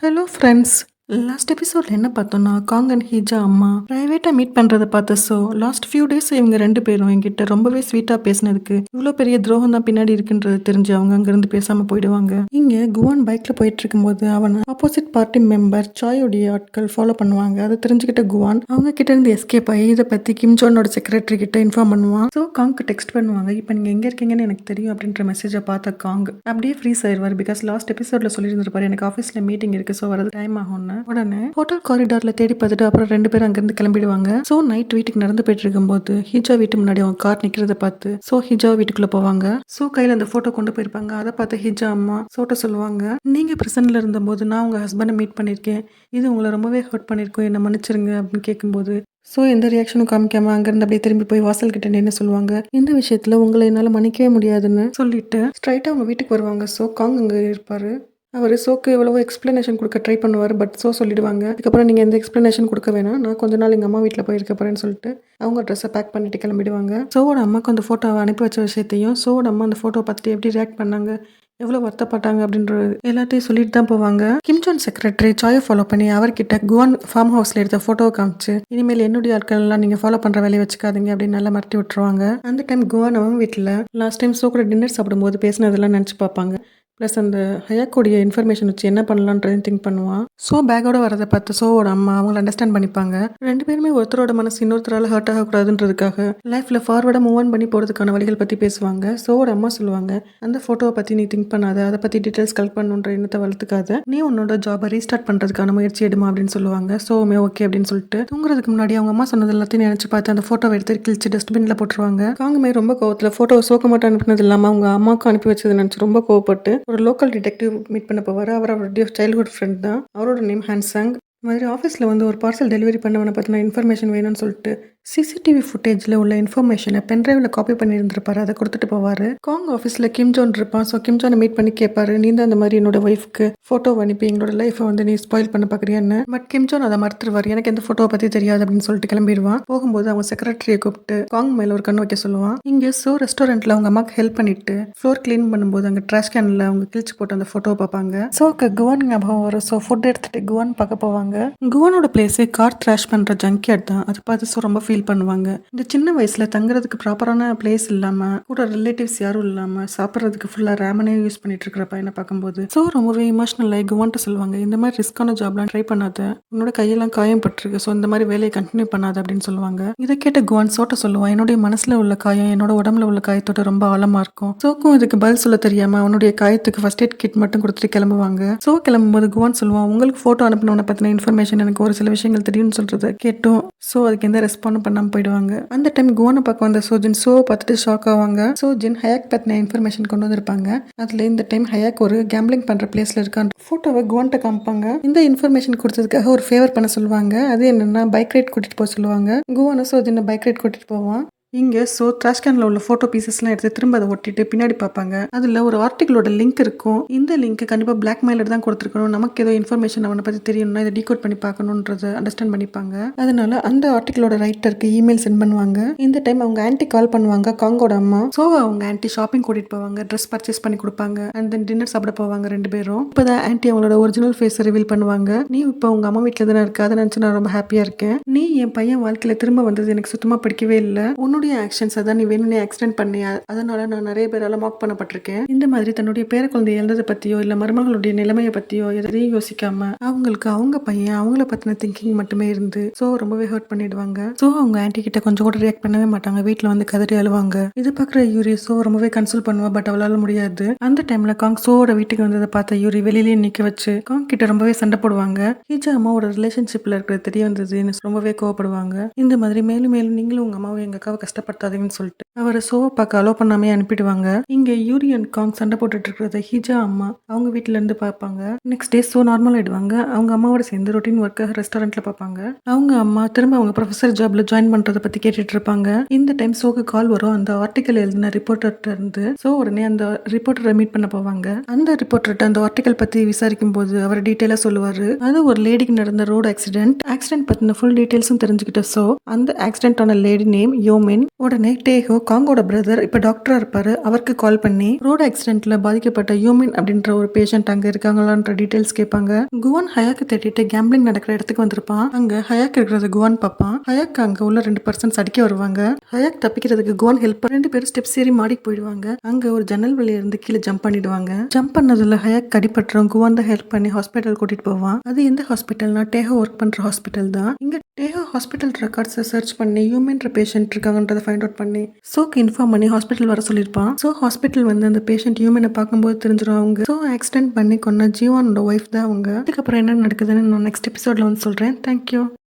hello friends. Last எபிசோட்ல என்ன பார்த்தோம்னா காங் அண்ட் ஹீஜா அம்மா ப்ரைவேட்டாக மீட் பண்ணுறதை பார்த்த ஸோ லாஸ்ட் ஃபியூ டேஸ் இவங்க ரெண்டு பேரும் என்கிட்ட ரொம்பவே ஸ்வீட்டாக பேசினதுக்கு இவ்வளோ பெரிய துரோகம் தான் பின்னாடி இருக்குன்றது தெரிஞ்சு அவங்க அங்கேருந்து பேசாமல் போயிடுவாங்க. இங்கே குவான் பைக்கில் போயிட்டு இருக்கும்போது அவனை ஆப்போசிட் பார்ட்டி மெம்பர் சாயோடைய ஆட்கள் ஃபாலோ பண்ணுவாங்க. அதை தெரிஞ்சுக்கிட்ட குவான் அவங்க கிட்ட இருந்து எஸ்கேப் ஆகி இதை பற்றி கிம் ஜோனோட செக்ரட்டரி கிட்ட இன்ஃபார்ம் பண்ணுவான். ஸோ காங்க்கு டெக்ஸ்ட் பண்ணுவாங்க. இப்போ நீங்கள் எங்கே இருக்கீங்கன்னு எனக்கு தெரியும் அப்படின்ற மெசேஜை பார்த்த காங் அப்படியே ஃப்ரீஸ் ஆயிடுவார். பிகாஸ் லாஸ்ட் எபிசோட்ல சொல்லியிருந்திருப்பாரு எனக்கு ஆஃபீஸில் மீட்டிங் இருக்கு ஸோ வரது டைம் ஆகும்னு. உடனே ஹோட்டல் காரிடார்ல தேடி பார்த்துட்டு அப்புறம் ரெண்டு பேரும் அங்கேருந்து கிளம்பிடுவாங்க. ஸோ நைட் வீட்டுக்கு நடந்து போயிட்டு இருக்கும்போது ஹிஜா வீட்டு முன்னாடி அவங்க கார் நிற்கிறத பார்த்து ஸோ ஹிஜா வீட்டுக்குள்ள போவாங்க. ஸோ கையில் அந்த ஃபோட்டோ கொண்டு போயிருப்பாங்க. அதை பார்த்து ஹிஜா அம்மா சோட்ட சொல்லுவாங்க. நீங்க பிரசன்ட்ல இருந்தபோது நான் உங்க ஹஸ்பண்டை மீட் பண்ணியிருக்கேன். இது உங்களை ரொம்பவே ஹர்ட் பண்ணியிருக்கோம். என்ன மன்னிச்சிருங்க அப்படின்னு கேட்கும்போது ஸோ எந்த ரியாக்ஷனும் காமிக்காம அங்கேருந்து அப்படியே திரும்பி போய் வாசல் கிட்ட நின்று சொல்லுவாங்க. இந்த விஷயத்துல உங்களை என்னால் மன்னிக்கவே முடியாதுன்னு சொல்லிட்டு ஸ்ட்ரைட்டாக அவங்க வீட்டுக்கு வருவாங்க. ஸோ காங் அங்கே இருப்பாரு. அவர் சோக்கு எவ்வளவோ எக்ஸ்ப்ளனேஷன் கொடுக்க ட்ரை பண்ணுவார் பட் சோ சொல்லிடுவாங்க. அதுக்கப்புறம் நீங்கள் எந்த எக்ஸ்ப்ளனேஷன் கொடுக்க வேணாம். நான் கொஞ்ச நாள் எங்கள் அம்மா வீட்டில் போயிருக்க போகிறேன்னு சொல்லிட்டு அவங்க ட்ரெஸ்ஸை பேக் பண்ணிட்டு கிளம்பிடுவாங்க. சோவோட அம்மாக்கு அந்த ஃபோட்டோவை அனுப்பி வச்ச விஷயத்தையும் சோவோட அம்மா அந்த ஃபோட்டோ பார்த்துட்டு எப்படி ரியாக்ட் பண்ணாங்க எவ்வளோ வருத்தப்பட்டாங்க அப்படின்றது எல்லாத்தையும் சொல்லிட்டு தான் போவாங்க. கிம்ஜான் செக்ரட்டரி சாயை ஃபாலோ பண்ணி அவர்கிட்ட குவான் ஃபார்ம் ஹவுஸில் எடுத்த ஃபோட்டோவை காமிச்சு இனிமேல் என்னுடைய ஆட்கள் எல்லாம் நீங்கள் ஃபாலோ பண்ணுற வேலையை வச்சுக்காதீங்க அப்படின்னு நல்லா மிரட்டி விட்டுருவாங்க. அந்த டைம் குவான் அவன் வீட்டில் லாஸ்ட் டைம் சோ கூட டின்னர் சாப்பிடும்போது பேசினதெல்லாம் நினச்சி பார்ப்பாங்க. ப்ளஸ் அந்த ஹயாக்கோடைய இன்ஃபர்மேஷன் வச்சு என்ன பண்ணலான்றதையும் திங்க் பண்ணுவான். ஸோ பேக்கோட வரதை பார்த்து சோவோட அம்மா அவங்கள அண்டர்ஸ்டாண்ட் பண்ணிப்பாங்க. ரெண்டு பேருமே ஒருத்தரோட மனசு இன்னொருத்தரால் ஹர்ட் ஆகக்கூடாதுன்றதுக்காக லைஃப்பில் ஃபார்வர்டாக மூவ் ஆன் பண்ணி போகிறதுக்கான வழிகள் பற்றி பேசுவாங்க. சோவோட அம்மா சொல்லுவாங்க அந்த ஃபோட்டோவை பற்றி நீ திங்க் பண்ணாத. அதை பற்றி டீட்டெயில்ஸ் கலெக்ட் பண்ணுன்ற எண்ணத்தை வளர்த்துக்காத. நீ உன்னோட ஜாபை ரீஸ்டார்ட் பண்ணுறதுக்கான முயற்சி எடுமா அப்படின்னு சொல்லுவாங்க. சோவுமே ஓகே அப்படின்னு சொல்லிட்டு தூங்குறதுக்கு முன்னாடி அவங்க அம்மா சொன்னது எல்லாத்தையும் நினச்சி பார்த்து அந்த ஃபோட்டோவை எடுத்து கிழிச்சு டஸ்ட்பினில் போட்டுருவாங்க. காங்குமே ரொம்ப கோவத்தில் ஃபோட்டோ சோக்க மட்டும் அனுப்பினது இல்லாமல் அவங்க அம்மாவுக்கு அனுப்பி வச்சது நினச்சி ரொம்ப கோவப்பட்டு ஒரு லோக்கல் டிடெக்டிவ் மீட் பண்ண போவார். அவர் அவருடைய சைல்ட்ஹுட் ஃப்ரெண்ட் தான். அவரோட நேம் ஹான்சாங் இந்த மாதிரி ஆஃபீஸில் வந்து ஒரு பார்சல் டெலிவரி பண்ணவனை பற்றின இன்ஃபர்மேஷன் வேணும்னு சொல்லிட்டு சிசிடிவி ஃபுட்டேஜில் உள்ள இன்ஃபர்மேஷனை பென்ட்ரைவில் காப்பி பண்ணியிருந்திருப்பாரு. அதை கொடுத்துட்டு போவார். காங் ஆஃபீஸில் கிம் ஜோன் இருப்பான். ஸோ கிம் ஜோனை மீட் பண்ணி கேட்பாரு நீ தான் அந்த மாதிரி என்னோட ஒய்ஃப்க்கு ஃபோட்டோ அனுப்பி எங்களோட லைஃப்பை வந்து நீ ஸ்பாயில் பண்ண பார்க்குறியான்னு பட் கிம் ஜோன் அதை மறுத்துருவார். எனக்கு எந்த ஃபோட்டோவை பற்றி தெரியாது அப்படின்னு சொல்லிட்டு கிளம்பிடுவான். போகும்போது அவங்க செக்ரட்டரியை கூப்பிட்டு காங் மேல ஒரு கண்ணு வைக்க சொல்லுவான். இங்கே ஸோ ரெஸ்டாரண்ட்டில் அவங்க அம்மாக்கு ஹெல்ப் பண்ணிட்டு ஃப்ளோர் க்ளீன் பண்ணும்போது அங்கே ட்ராஷ் கேனில் அவங்க கிழிச்சு போட்டு அந்த ஃபோட்டோவை பார்ப்பாங்க. ஸோக்கு குவான் ஞாபகம் வரும். ஸோ ஃபுட் எடுத்துட்டு குவான் பார்க்க போவாங்க. குவானோட பிளேஸே கார் த்ராஷ் பண்ணுற ஜங்கியாட் தான். அது பார்த்து ஸோ ரொம்ப ஃபீல் பண்ணுவாங்க. இந்த சின்ன வயசில் தங்குறதுக்கு ப்ராப்பரான பிளேஸ் இல்லாமல் கூட ரிலேட்டிவ்ஸ் யாரும் இல்லாமல் சாப்பிட்றதுக்கு ஃபுல்லா ரேமனே யூஸ் பண்ணிட்டு இருக்கிற பையனை பார்க்கும்போது ஸோ ரொம்பவே இமோஷனல் ஆகி குவான்ட்டு சொல்லுவாங்க இந்த மாதிரி ரிஸ்கான ஜாப்லாம் ட்ரை பண்ணாத. உன்னோட கையெல்லாம் காயம் பட்டிருக்கு. ஸோ இந்த மாதிரி வேலையை கண்டினியூ பண்ணாத அப்படின்னு சொல்லுவாங்க. இதை கேட்ட குவான் சோட்ட சொல்லுவான் என்னுடைய மனசுல உள்ள காயம் என்னோட உடம்புல உள்ள காயத்தோட ரொம்ப ஆழமாக இருக்கும். சோக்கும் இதுக்கு பதில் சொல்ல தெரியாம அவனுடைய காயத்துக்கு ஃபர்ஸ்ட் எய்ட் கிட் மட்டும் கொடுத்துட்டு கிளம்புவாங்க. சோ கிளம்பும்போது குவான் சொல்லுவான் உங்களுக்கு ஃபோட்டோ அனுப்பினவனை பற்றின இன்ஃபர்மேஷன் எனக்கு ஒரு சில விஷயங்கள் தெரியும்னு சொல்றத கேட்டோம். ஸோ அதுக்கு எந்த ஒன்றும் பண்ணாமல் போயிடுவாங்க. அந்த டைம் குவானை பக்கம் வந்த சோஜின் ஷோவை பார்த்துட்டு ஷாக் ஆவாங்க. சோஜின் ஹயாக் பத்தின இன்ஃபர்மேஷன் கொண்டு வந்திருப்பாங்க. அதுல இந்த டைம் ஹயாக் ஒரு கேம்பிளிங் பண்ணுற பிளேஸில் இருக்கான். ஃபோட்டோவை குவான்ட்ட காமிப்பாங்க. இந்த இன்ஃபர்மேஷன் கொடுத்ததுக்காக ஒரு ஃபேவர் பண்ண சொல்லுவாங்க. அது என்னென்னா பைக் ரைட் கூட்டிகிட்டு போக சொல்லுவாங்க. குவானை சோஜினை பைக் ரைட் கூட்டிகிட்டு போவான். இங்கே ஸோ ட்ராஷ்கேனில் உள்ள ஃபோட்டோ பீசஸ்லாம் எடுத்து திரும்ப அதை ஒட்டிட்டு பின்னாடி பார்ப்பாங்க. அதில் ஒரு ஆர்டிகளோட லிங்க் இருக்கும். இந்த லிங்க் கண்டிப்பாக பிளாக் மெயிலர் தான் கொடுத்துருக்கணும். நமக்கு ஏதோ இன்ஃபர்மேஷன் அவனை பற்றி தெரியணும்னா இதை டீகோட் பண்ணி பார்க்கணுன்றத அண்டர்ஸ்டாண்ட் பண்ணிப்பாங்க. அதனால அந்த ஆர்டிகளோட ரைட்டருக்கு இமெயில் சென்ட் பண்ணுவாங்க. இந்த டைம் அவங்க ஆன்ட்டி கால் பண்ணுவாங்க காங்கோட அம்மா. ஸோ அவங்க ஆன்ட்டி ஷாப்பிங் கூட்டிட்டு போவாங்க ட்ரெஸ் பர்ச்சேஸ் பண்ணி கொடுப்பாங்க அண்ட் தென் டின்னர் சாப்பிட போவாங்க ரெண்டு பேரும். இப்போதான் ஆன்ட்டி அவங்களோட ஒரிஜினல் ஃபேஸ் ரிவீல் பண்ணுவாங்க. நீ இப்போ உங்க அம்மா வீட்டில் தானே இருக்கு? அதை நினச்சி நான் ரொம்ப ஹாப்பியாக இருக்கேன். நீ என் பையன் வாழ்க்கையில் திரும்ப வந்தது எனக்கு சுத்தமாக பிடிக்கவே இல்லை. உன்னுடைய ஆக்ஷன்ஸ் அதான் நீ வேணும்னே ஆக்சிடென்ட் பண்ணியா? அ- அதனால நான் நிறைய பேரால மார்க் பண்ணப்பட்டிருக்கேன். இந்த மாதிரி தன்னுடைய பேர குழந்தை இழந்ததை பத்தியோ இல்ல மருமகளுடைய நிலைமையை பத்தியோ எதையும் யோசிக்காம அவங்களுக்கு அவங்க பையன் அவங்கள பத்தின திங்கிங் மட்டுமே இருந்து ஸோ ரொம்பவே ஹர்ட் பண்ணிடுவாங்க. ஸோ அவங்க ஆன்டி கிட்ட கொஞ்சம் கூட ரியாக்ட் பண்ணவே மாட்டாங்க. வீட்டில் வந்து கதறி அழுவாங்க. இது பார்க்குற யூரி ஸோ ரொம்பவே கன்சல்ட் பண்ணுவா பட் அவளால முடியாது. அந்த டைம்ல காங் சோவோட வீட்டுக்கு வந்ததை பார்த்த யூரி வெளியிலேயே நிக்க வச்சு காங் கிட்ட ரொம்பவே சண்டை போடுவாங்க. ஹீஜா அம்மாவோட ரிலேஷன்ஷிப்ல இருக்கிறது தெரிய வந்ததுன்னு ரொம்பவே கோவப்படுவாங்க. இந்த மாதிரி மேலும் மேலும் நீங்களும் உங்க அம்மாவும் எங்க அக்காவை கஷ்டப்படுத்தாதீங்கன்னு சொல்லிட்டு அவரை சோவை பார்க்க அலோ பண்ணாமே அனுப்பிடுவாங்க. இங்க யூரியன் காங் சண்டை போட்டுட்டு இருக்கிறத ஹிஜா அம்மா. அவங்க வீட்டுல இருந்து பார்ப்பாங்க. நெக்ஸ்ட் டே சோ நார்மல் ஆயிடுவாங்க அவங்க அம்மாவோட சேர்ந்து ரொட்டீன் ஒர்க்காக ரெஸ்டாரண்ட்ல பார்ப்பாங்க. அவங்க அம்மா திரும்ப அவங்க ப்ரொஃபசர் ஜாப்ல ஜாயின் பண்றதை பத்தி கேட்டுட்டு இருப்பாங்க. இந்த டைம் சோக்கு கால் வரும். அந்த ஆர்டிக்கல் எழுதின ரிப்போர்ட்டர்கிட்ட இருந்து சோ உடனே அந்த ரிப்போர்ட்டரை மீட் பண்ண போவாங்க. அந்த ரிப்போர்ட்டர்கிட்ட அந்த ஆர்டிக்கல் பத்தி விசாரிக்கும் போது அவர் டீட்டெயிலா சொல்லுவாரு. அது ஒரு லேடிக்கு நடந்த ரோடு ஆக்சிடென்ட் ஆக்சிடென்ட் பத்தின ஃபுல் டீட்டெயில்ஸும் தெரிஞ்சுக்கிட்ட சோ அந்த ஆக்சிடென்ட் ஆன லேடி நேம் யோமின் உடனே டேஹோ காங்கோட பிரதர் இப்போ டாக்டரா இருப்பார். அவருக்கு கால் பண்ணி ரோடு ஆக்சிடென்ட்ல பாதிக்கப்பட்ட யூமின் அப்படின்ற ஒரு பேஷண்ட் அங்க இருக்காங்களான்ற டீட்டெயில்ஸ் கேட்பாங்க. குவான் ஹயாக்கு தேடிட்டு கேம்பிளிங் நடக்கிற இடத்துக்கு வந்திருப்பான். அங்க ஹயாக் இருக்கிறத குவான் பார்ப்பான் ஹயாக் அங்க உள்ள ரெண்டு பர்சன்ஸ் அடிக்க வருவாங்க. ஹயாக் தப்பிக்கிறதுக்கு குவான் ஹெல்ப் ரெண்டு பேரும் ஸ்டெப்ஸ் ஏறி மாடிக்கு போயிடுவாங்க. அங்க ஒரு ஜன்னல் வழியா இருந்து கீழே ஜம்ப் பண்ணிடுவாங்க. ஜம்ப் பண்ணதுல ஹயாக் அடிபட்டுரும் குவான் தான் ஹெல்ப் பண்ணி ஹாஸ்பிட்டல் கூட்டிட்டு போவான். அது எந்த ஹாஸ்பிட்டல்னா டேஹோ ஒர்க் பண்ற ஹாஸ்பிட்டல் தான். இங்க டேஹோ ஹாஸ்பிட்டல் ரெக்கார்ட்ஸை சர்ச் பண்ணி ஹியூமன்ற பேஷண்ட் இருக்காங்கன்றதை ஃபைண்ட் அவுட் பண்ணி சோக்கு இன்ஃபார்ம் பண்ணி ஹாஸ்பிட்டல் வர சொல்லியிருப்பான் ஸோ ஹாஸ்பிட்டல் வந்து அந்த பேஷண்ட் ஹியூமனை பார்க்கும்போது தெரிஞ்சிடும் அவங்க. ஸோ ஆக்சிடென்ட் பண்ணி கொண்ட ஜீவானோட ஒய்ஃப் தான் அவங்க. அதுக்கப்புறம் என்ன நடக்குதுன்னு நான் நெக்ஸ்ட் எபிசோட்ல வந்து சொல்கிறேன் தேங்க்யூ